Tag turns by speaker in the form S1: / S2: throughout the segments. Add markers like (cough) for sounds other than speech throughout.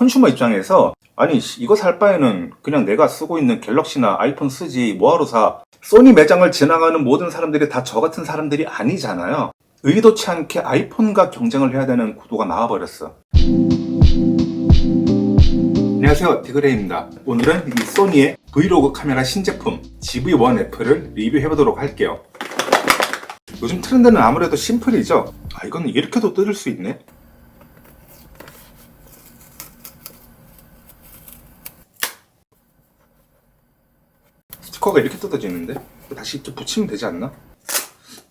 S1: 컨슈머 입장에서 아니 씨, 이거 살 바에는 그냥 내가 쓰고 있는 갤럭시나 아이폰 쓰지 뭐하러 사? 소니 매장을 지나가는 모든 사람들이 다 저 같은 사람들이 아니잖아요. 의도치 않게 아이폰과 경쟁을 해야 되는 구도가 나와버렸어. 안녕하세요. 디그레이입니다. 오늘은 이 소니의 브이로그 카메라 신제품 GV1F를 리뷰해보도록 할게요. 요즘 트렌드는 아무래도 심플이죠? 아 이건 이렇게도 뜯을 수 있네 스티커가 이렇게 뜯어지는데? 다시 이렇게 붙이면 되지 않나?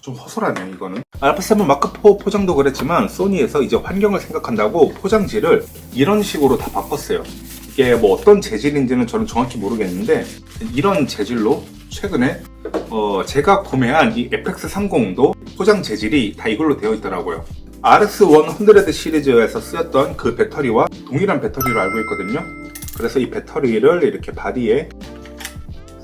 S1: 좀 허술하네 이거는. 알파7 마크4 포장도 그랬지만 소니에서 이제 환경을 생각한다고 포장지를 이런 식으로 다 바꿨어요. 이게 뭐 어떤 재질인지는 저는 정확히 모르겠는데 이런 재질로 최근에 어, 제가 구매한 이 FX30도 포장 재질이 다 이걸로 되어 있더라고요. RS100 시리즈에서 쓰였던 그 배터리와 동일한 배터리로 알고 있거든요. 그래서 이 배터리를 이렇게 바디에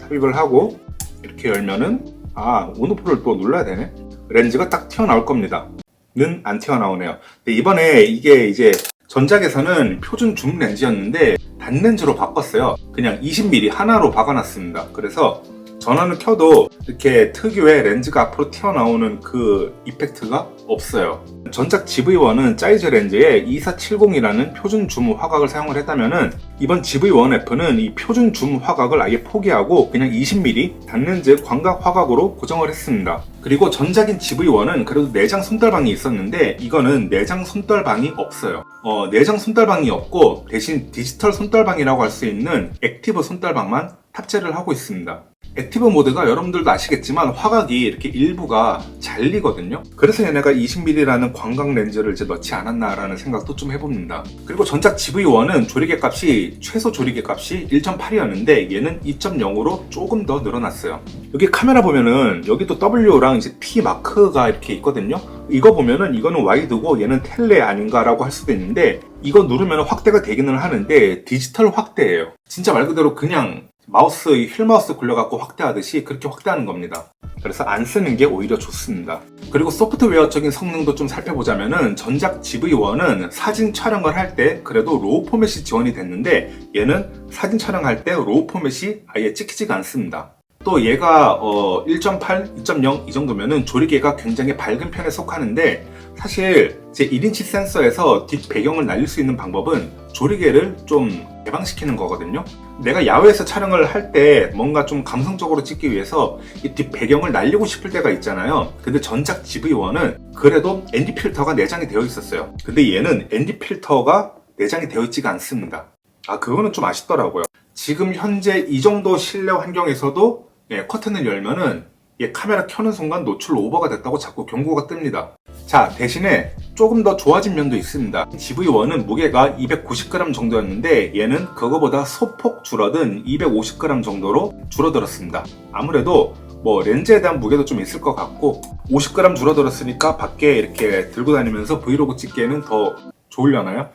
S1: 삽입을 하고 이렇게 열면은 아 온오프를 또 눌러야 되네. 렌즈가 딱 튀어나올 겁니다. 는 안 튀어나오네요. 근데 이번에 이게 이제 전작에서는 표준 줌 렌즈였는데 단렌즈로 바꿨어요. 그냥 20mm 하나로 박아놨습니다. 그래서 전원을 켜도 이렇게 특유의 렌즈가 앞으로 튀어나오는 그 이펙트가 없어요. 전작 GV1은 사이즈 렌즈에 2470이라는 표준 줌 화각을 사용을 했다면은 이번 GV1F는 이 표준 줌 화각을 아예 포기하고 그냥 20mm 단렌즈 광각 화각으로 고정을 했습니다. 그리고 전작인 GV1은 그래도 내장 손떨방이 있었는데 이거는 내장 손떨방이 없어요. 어, 내장 손떨방이 없고 대신 디지털 손떨방이라고 할 수 있는 액티브 손떨방만 탑재를 하고 있습니다. 액티브 모드가 여러분들도 아시겠지만 화각이 이렇게 일부가 잘리거든요. 그래서 얘네가 20mm라는 광각 렌즈를 이제 넣지 않았나라는 생각도 좀 해봅니다. 그리고 전작 GV1은 조리개 값이 최소 조리개 값이 1.8이었는데 얘는 2.0으로 조금 더 늘어났어요. 여기 카메라 보면은 여기도 W랑 이제 T 마크가 이렇게 있거든요. 이거 보면은 이거는 와이드고 얘는 텔레 아닌가 라고 할 수도 있는데 이거 누르면 확대가 되기는 하는데 디지털 확대예요. 진짜 말 그대로 그냥 마우스, 휠 마우스 굴려갖고 확대하듯이 그렇게 확대하는 겁니다. 그래서 안 쓰는 게 오히려 좋습니다. 그리고 소프트웨어적인 성능도 좀 살펴보자면은 전작 GV1은 사진 촬영을 할 때 그래도 로우 포맷이 지원이 됐는데 얘는 사진 촬영할 때 로우 포맷이 아예 찍히지가 않습니다. 또 얘가 어 1.8, 2.0 이 정도면은 조리개가 굉장히 밝은 편에 속하는데 사실 제 1인치 센서에서 뒷 배경을 날릴 수 있는 방법은 조리개를 좀 개방시키는 거거든요. 내가 야외에서 촬영을 할 때 뭔가 좀 감성적으로 찍기 위해서 이 뒷 배경을 날리고 싶을 때가 있잖아요. 근데 전작 GV1은 그래도 ND 필터가 내장이 되어 있었어요. 근데 얘는 ND 필터가 내장이 되어 있지가 않습니다. 아, 그거는 좀 아쉽더라고요. 지금 현재 이 정도 실내 환경에서도 예, 커튼을 열면은 얘 카메라 켜는 순간 노출 오버가 됐다고 자꾸 경고가 뜹니다. 자, 대신에 조금 더 좋아진 면도 있습니다. GV1은 무게가 290g 정도였는데 얘는 그거보다 소폭 줄어든 250g 정도로 줄어들었습니다. 아무래도 뭐 렌즈에 대한 무게도 좀 있을 것 같고 50g 줄어들었으니까 밖에 이렇게 들고 다니면서 브이로그 찍기에는 더 좋으려나요?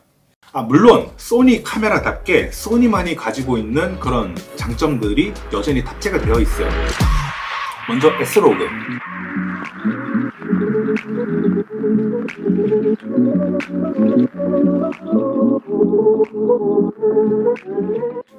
S1: 아, 물론 소니 카메라답게 소니만이 가지고 있는 그런 장점들이 여전히 탑재가 되어 있어요. 먼저 S로그.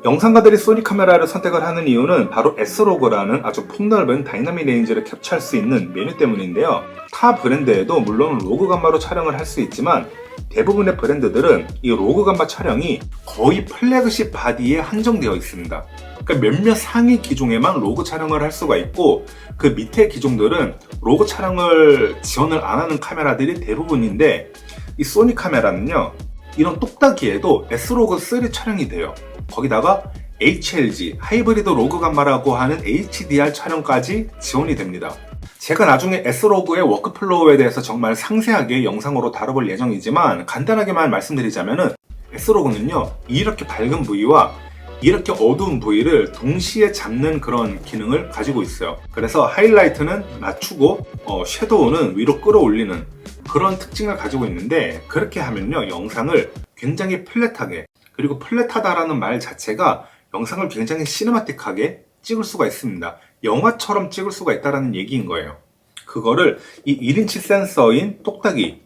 S1: 영상가들이 소니 카메라를 선택을 하는 이유는 바로 S로그라는 아주 폭넓은 다이나믹 레인지를 캡처할 수 있는 메뉴 때문인데요. 타 브랜드에도 물론 로그 감마로 촬영을 할 수 있지만 대부분의 브랜드들은 이 로그 감마 촬영이 거의 플래그십 바디에 한정되어 있습니다. 그러니까 몇몇 상위 기종에만 로그 촬영을 할 수가 있고 그 밑에 기종들은 로그 촬영을 지원을 안 하는 카메라들이 대부분인데 이 소니 카메라는요 이런 똑딱이에도 S로그 3 촬영이 돼요. 거기다가 HLG 하이브리드 로그 감마라고 하는 HDR 촬영까지 지원이 됩니다. 제가 나중에 S로그의 워크플로우에 대해서 정말 상세하게 영상으로 다뤄볼 예정이지만 간단하게만 말씀드리자면은 S로그는요 이렇게 밝은 부위와 이렇게 어두운 부위를 동시에 잡는 그런 기능을 가지고 있어요. 그래서 하이라이트는 낮추고 어, 섀도우는 위로 끌어올리는 그런 특징을 가지고 있는데 그렇게 하면요 영상을 굉장히 플랫하게 그리고 플랫하다라는 말 자체가 영상을 굉장히 시네마틱하게 찍을 수가 있습니다. 영화처럼 찍을 수가 있다는 얘기인 거예요. 그거를 이 1인치 센서인 똑딱이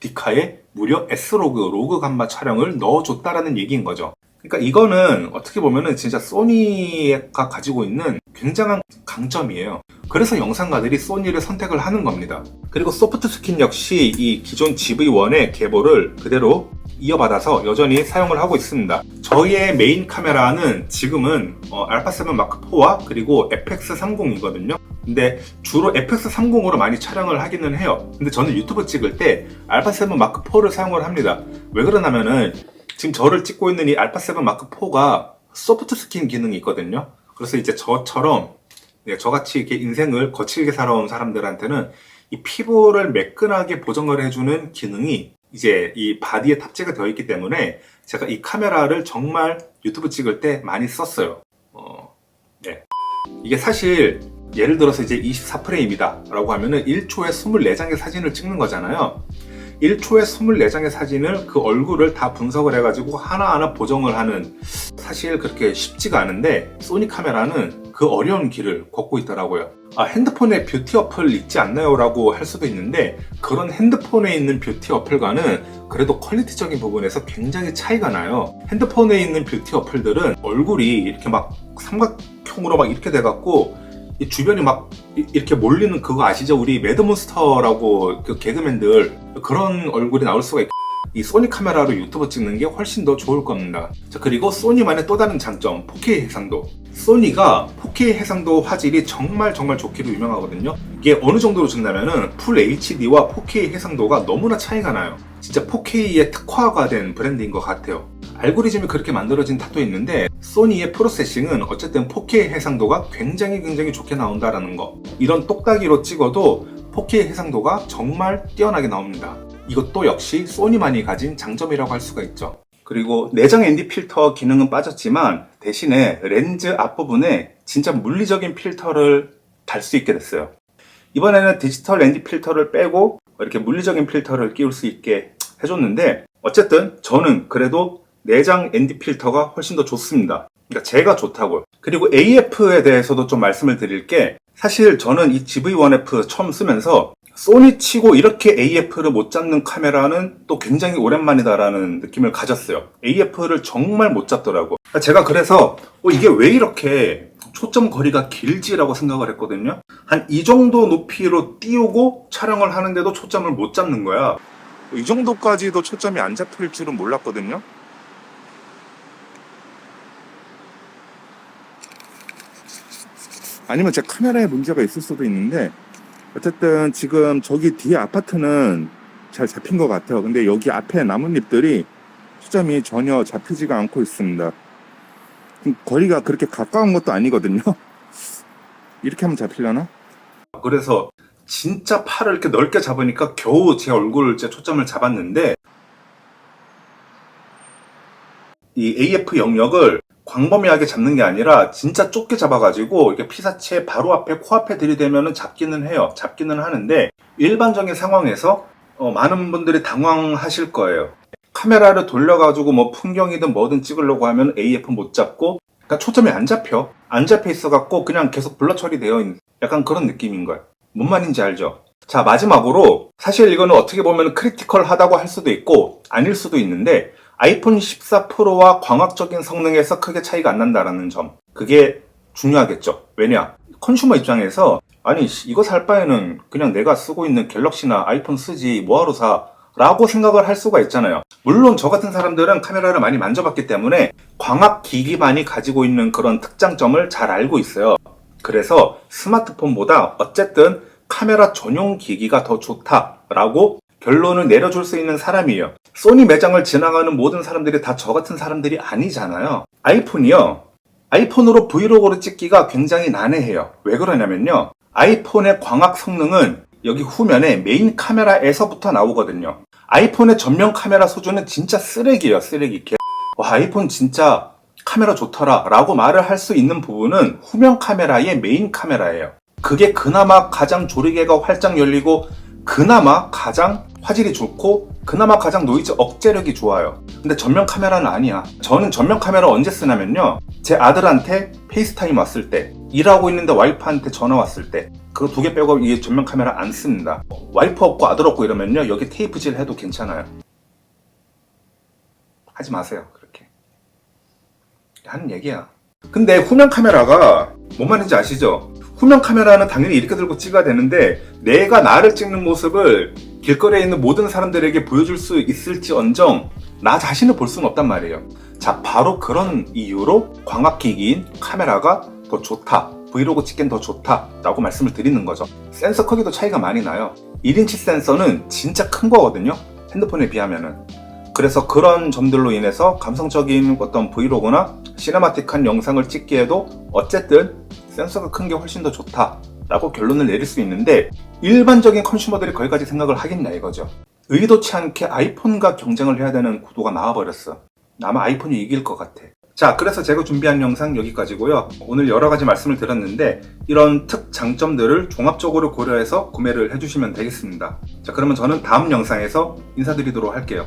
S1: 디카에 무려 S로그, 로그 감마 촬영을 넣어줬다라는 얘기인 거죠. 그러니까 이거는 어떻게 보면은 진짜 소니가 가지고 있는 굉장한 강점이에요. 그래서 영상가들이 소니를 선택을 하는 겁니다. 그리고 소프트 스킨 역시 이 기존 GV1의 계보를 그대로 이어받아서 여전히 사용을 하고 있습니다. 저희의 메인 카메라는 지금은 어, 알파7 마크4와 그리고 FX30이거든요. 근데 주로 FX30으로 많이 촬영을 하기는 해요. 근데 저는 유튜브 찍을 때 알파7 마크4를 사용을 합니다. 왜 그러냐면은 지금 저를 찍고 있는 이 알파7 마크4가 소프트 스킨 기능이 있거든요. 그래서 이제 저처럼 네, 저같이 이렇게 인생을 거칠게 살아온 사람들한테는 이 피부를 매끈하게 보정을 해주는 기능이 이제 이 바디에 탑재가 되어 있기 때문에 제가 이 카메라를 정말 유튜브 찍을 때 많이 썼어요. 어, 네. 이게 사실 예를 들어서 이제 24프레임이다 라고 하면은 1초에 24장의 사진을 찍는 거잖아요. 1초에 24장의 사진을 그 얼굴을 다 분석을 해가지고 하나하나 보정을 하는 사실 그렇게 쉽지가 않은데 소니 카메라는 그 어려운 길을 걷고 있더라고요. 아, 핸드폰에 뷰티 어플 있지 않나요? 라고 할 수도 있는데 그런 핸드폰에 있는 뷰티 어플과는 그래도 퀄리티적인 부분에서 굉장히 차이가 나요. 핸드폰에 있는 뷰티 어플들은 얼굴이 이렇게 막 삼각형으로 막 이렇게 돼갖고 이 주변이 막 이- 이렇게 몰리는 그거 아시죠? 우리 매드몬스터라고 그 개그맨들 그런 얼굴이 나올 수가 있. 이 소니 카메라로 유튜브 찍는 게 훨씬 더 좋을 겁니다. 자, 그리고 소니만의 또 다른 장점, 4K 해상도. 소니가 4K 해상도 화질이 정말 정말 좋기로 유명하거든요. 이게 어느 정도로 좋냐면은 풀 HD와 4K 해상도가 너무나 차이가 나요. 진짜 4K에 특화가 된 브랜드인 것 같아요. 알고리즘이 그렇게 만들어진 탓도 있는데 소니의 프로세싱은 어쨌든 4K 해상도가 굉장히 굉장히 좋게 나온다라는 거. 이런 똑딱이로 찍어도 4K 해상도가 정말 뛰어나게 나옵니다. 이것도 역시 소니만이 가진 장점이라고 할 수가 있죠. 그리고 내장 ND 필터 기능은 빠졌지만 대신에 렌즈 앞부분에 진짜 물리적인 필터를 달 수 있게 됐어요. 이번에는 디지털 ND 필터를 빼고 이렇게 물리적인 필터를 끼울 수 있게 해줬는데 어쨌든 저는 그래도 내장 ND 필터가 훨씬 더 좋습니다. 그러니까 제가 좋다고요. 그리고 AF에 대해서도 좀 말씀을 드릴 게 사실 저는 이 GV1F 처음 쓰면서 소니 치고 이렇게 AF를 못 잡는 카메라는 또 굉장히 오랜만이다라는 느낌을 가졌어요. AF를 정말 못 잡더라고. 제가 그래서 어, 이게 왜 이렇게 초점 거리가 길지라고 생각을 했거든요. 한 이 정도 높이로 띄우고 촬영을 하는데도 초점을 못 잡는 거야. 이 정도까지도 초점이 안 잡힐 줄은 몰랐거든요. 아니면 제 카메라에 문제가 있을 수도 있는데 어쨌든 지금 저기 뒤에 아파트는 잘 잡힌 것 같아요. 근데 여기 앞에 나뭇잎들이 초점이 전혀 잡히지가 않고 있습니다. 좀 거리가 그렇게 가까운 것도 아니거든요. (laughs) 이렇게 하면 잡히려나? 그래서 진짜 팔을 이렇게 넓게 잡으니까 겨우 제 얼굴 제 초점을 잡았는데 이 AF 영역을 광범위하게 잡는 게 아니라 진짜 좁게 잡아가지고 이렇게 피사체 바로 앞에 코앞에 들이대면은 잡기는 해요. 잡기는 하는데 일반적인 상황에서 어, 많은 분들이 당황하실 거예요. 카메라를 돌려가지고 뭐 풍경이든 뭐든 찍으려고 하면 AF 못 잡고 그러니까 초점이 안 잡혀. 안 잡혀 있어갖고 그냥 계속 블러 처리되어 있는 약간 그런 느낌인 거예요. 뭔 말인지 알죠? 자 마지막으로 사실 이거는 어떻게 보면 크리티컬하다고 할 수도 있고 아닐 수도 있는데 아이폰 14 프로와 광학적인 성능에서 크게 차이가 안 난다라는 점. 그게 중요하겠죠. 왜냐? 컨슈머 입장에서 아니 씨, 이거 살 바에는 그냥 내가 쓰고 있는 갤럭시나 아이폰 쓰지 뭐하러 사? 라고 생각을 할 수가 있잖아요. 물론 저 같은 사람들은 카메라를 많이 만져봤기 때문에 광학 기기만이 가지고 있는 그런 특장점을 잘 알고 있어요. 그래서 스마트폰보다 어쨌든 카메라 전용 기기가 더 좋다라고 결론을 내려줄 수 있는 사람이에요. 소니 매장을 지나가는 모든 사람들이 다 저 같은 사람들이 아니잖아요. 아이폰이요. 아이폰으로 브이로그를 찍기가 굉장히 난해해요. 왜 그러냐면요. 아이폰의 광학 성능은 여기 후면에 메인 카메라에서부터 나오거든요. 아이폰의 전면 카메라 수준은 진짜 쓰레기예요, 쓰레기. 개- 와, 아이폰 진짜 카메라 좋더라 라고 말을 할 수 있는 부분은 후면 카메라의 메인 카메라예요. 그게 그나마 가장 조리개가 활짝 열리고 그나마 가장 화질이 좋고 그나마 가장 노이즈 억제력이 좋아요. 근데 전면 카메라는 아니야. 저는 전면 카메라 언제 쓰냐면요. 제 아들한테 페이스타임 왔을 때, 일하고 있는데 와이프한테 전화 왔을 때, 그거 두 개 빼고 이게 전면 카메라 안 씁니다. 와이프 없고 아들 없고 이러면요. 여기 테이프질 해도 괜찮아요. 하지 마세요. 그렇게. 하는 얘기야. 근데 후면 카메라가 뭔 말인지 아시죠? 후면 카메라는 당연히 이렇게 들고 찍어야 되는데 내가 나를 찍는 모습을 길거리에 있는 모든 사람들에게 보여줄 수 있을지언정 나 자신을 볼 수는 없단 말이에요. 자, 바로 그런 이유로 광학기기인 카메라가 더 좋다. 브이로그 찍기엔 더 좋다라고 말씀을 드리는 거죠. 센서 크기도 차이가 많이 나요. 1인치 센서는 진짜 큰 거거든요. 핸드폰에 비하면은. 그래서 그런 점들로 인해서 감성적인 어떤 브이로그나 시네마틱한 영상을 찍기에도 어쨌든 센서가 큰 게 훨씬 더 좋다 라고 결론을 내릴 수 있는데 일반적인 컨슈머들이 거기까지 생각을 하겠냐 이거죠. 의도치 않게 아이폰과 경쟁을 해야 되는 구도가 나와버렸어. 아마 아이폰이 이길 것 같아. 자, 그래서 제가 준비한 영상 여기까지고요. 오늘 여러 가지 말씀을 드렸는데 이런 특 장점들을 종합적으로 고려해서 구매를 해주시면 되겠습니다. 자, 그러면 저는 다음 영상에서 인사드리도록 할게요.